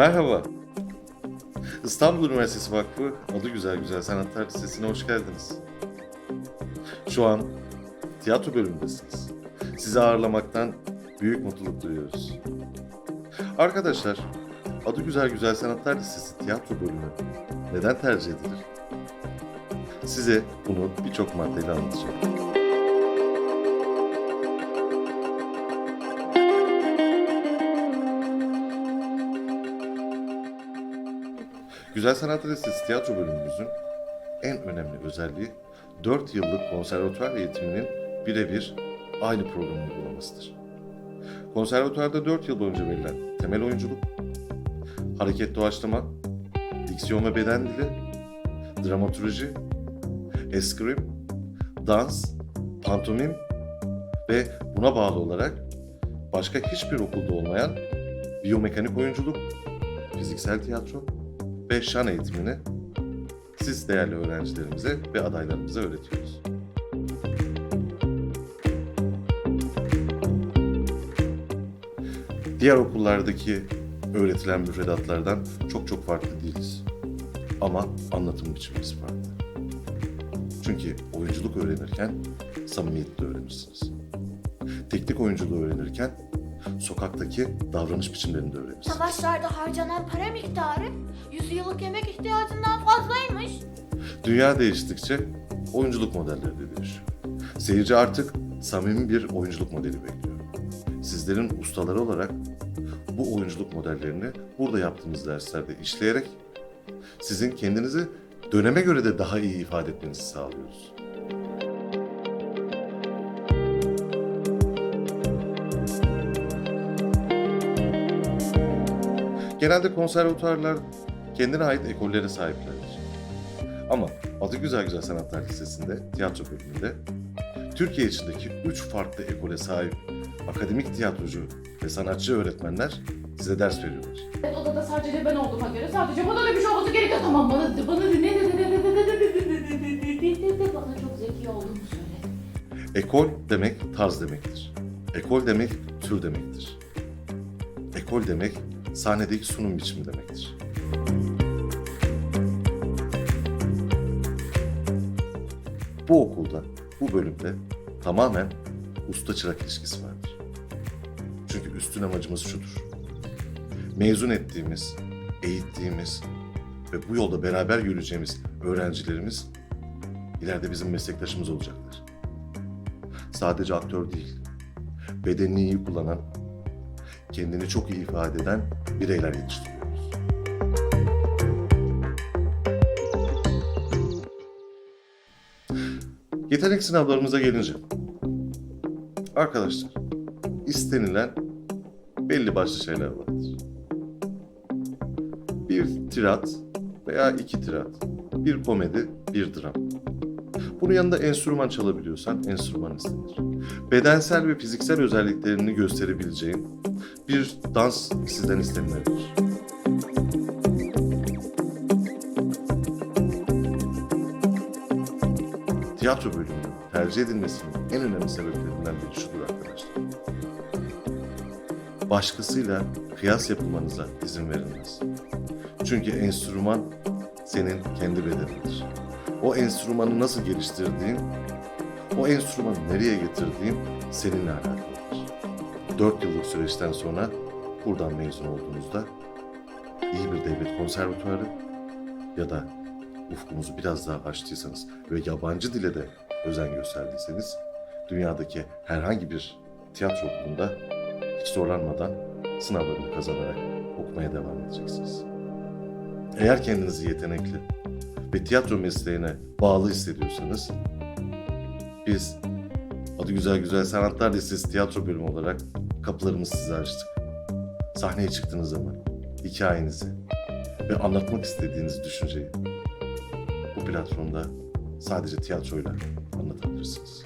Merhaba. İstanbul Üniversitesi Vakfı Adı Güzel Güzel Sanatlar Lisesi'ne hoş geldiniz. Şu an tiyatro bölümündesiniz. Sizi ağırlamaktan büyük mutluluk duyuyoruz. Arkadaşlar, Adı Güzel Güzel Sanatlar Lisesi tiyatro bölümü neden tercih edilir? Size bunu birçok maddeyle anlatacağım. Güzel Sanatlar Lisesi tiyatro bölümümüzün en önemli özelliği 4 yıllık konservatuvar eğitiminin birebir aynı programın uygulamasıdır. Konservatuvarda 4 yıl boyunca verilen temel oyunculuk, hareket doğaçlama, diksiyon ve beden dili, dramaturji, eskrim, dans, pantomim ve buna bağlı olarak başka hiçbir okulda olmayan biyomekanik oyunculuk, fiziksel tiyatro ve şan eğitimini siz değerli öğrencilerimize ve adaylarımıza öğretiyoruz. Diğer okullardaki öğretilen müfredatlardan çok çok farklı değiliz. Ama anlatım biçimimiz farklı. Çünkü oyunculuk öğrenirken samimiyetle öğrenirsiniz. Teknik oyunculuğu öğrenirken sokaktaki davranış biçimlerini de öğrenirsiniz. Savaşlarda harcanan para miktarı 100 yıllık yemek ihtiyacından fazlaymış. Dünya değiştikçe oyunculuk modelleri de değişiyor. Seyirci artık samimi bir oyunculuk modeli bekliyor. Sizlerin ustaları olarak bu oyunculuk modellerini burada yaptığımız derslerde işleyerek sizin kendinizi döneme göre de daha iyi ifade etmenizi sağlıyoruz. Genelde konservatuarlar kendine ait ekollere sahiplerdir. Ama adı güzel güzel sanatlar lisesinde, tiyatro bölümünde Türkiye içindeki üç farklı ekole sahip akademik tiyatrocu ve sanatçı öğretmenler size ders veriyorlar. Evet Odada sadece ben olduğuma göre sadece bana da bir şey olması gerekiyor. Tamam bana dedi, bana dedi, ne dedi, ne dedi, ne dedi, ne dedi, bana çok zeki olduğumu söyledi. Ekol demek tarz demektir. Ekol demek tür demektir. Ekol demek sahnedeki sunum biçimi demektir. Bu okulda, bu bölümde tamamen usta çırak ilişkisi vardır. Çünkü üstün amacımız şudur. Mezun ettiğimiz, eğittiğimiz ve bu yolda beraber yürüyeceğimiz öğrencilerimiz ileride bizim meslektaşımız olacaklar sadece aktör değil, bedenini iyi kullanan, kendini çok iyi ifade eden bireyler yetiştiriyoruz. Yetenek sınavlarımıza gelince, arkadaşlar, istenilen belli başlı şeyler vardır. Bir tirat veya iki tirat, bir komedi, bir dram. Bunun yanında enstrüman çalabiliyorsan enstrüman istenir. Bedensel ve fiziksel özelliklerini gösterebileceğin bir dans sizden istenilebilir. Tiyatro bölümünün tercih edilmesinin en önemli sebeplerinden biri şudur arkadaşlar. Başkasıyla kıyas yapılmanıza izin verilmez. Çünkü enstrüman senin kendi bedenindir o enstrümanı nasıl geliştirdiğin, o enstrümanı nereye getirdiğin seninle alakalıdır. Dört yıllık süreçten sonra buradan mezun olduğunuzda iyi bir devlet konservatuarı ya da ufkunuzu biraz daha açtıysanız ve yabancı dile de özen gösterdiyseniz dünyadaki herhangi bir tiyatro okulunda hiç zorlanmadan sınavlarını kazanarak okumaya devam edeceksiniz. Eğer kendinizi yetenekli, ve tiyatro mesleğine bağlı hissediyorsanız biz adı güzel güzel sanatlar lisesi tiyatro bölümü olarak kapılarımızı size açtık. Sahneye çıktığınız zaman hikayenizi ve anlatmak istediğiniz düşünceyi bu platformda sadece tiyatroyla anlatabilirsiniz.